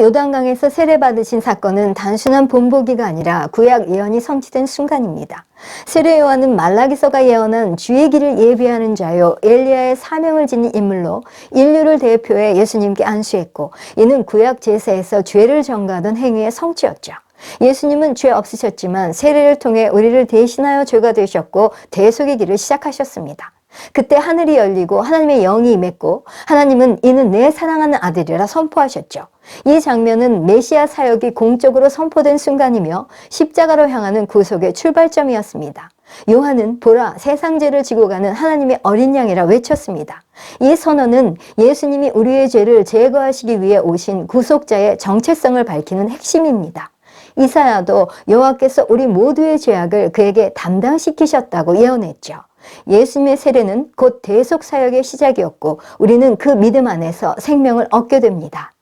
요단강에서 세례받으신 사건은 단순한 본보기가 아니라 구약 예언이 성취된 순간입니다. 세례 요한은 말라기서가 예언한 주의 길을 예비하는 자요 엘리야의 사명을 지닌 인물로 인류를 대표해 예수님께 안수했고 이는 구약 제사에서 죄를 전가하던 행위의 성취였죠. 예수님은 죄 없으셨지만 세례를 통해 우리를 대신하여 죄가 되셨고 대속의 길을 시작하셨습니다. 그때 하늘이 열리고 하나님의 영이 임했고 하나님은 이는 내 사랑하는 아들이라 선포하셨죠. 이 장면은 메시아 사역이 공적으로 선포된 순간이며 십자가로 향하는 구속의 출발점이었습니다. 요한은 보라 세상 죄를 지고 가는 하나님의 어린 양이라 외쳤습니다. 이 선언은 예수님이 우리의 죄를 제거하시기 위해 오신 구속자의 정체성을 밝히는 핵심입니다. 이사야도 여호와께서 우리 모두의 죄악을 그에게 담당시키셨다고 예언했죠. 예수님의 세례는 곧 대속 사역의 시작이었고 우리는 그 믿음 안에서 생명을 얻게 됩니다.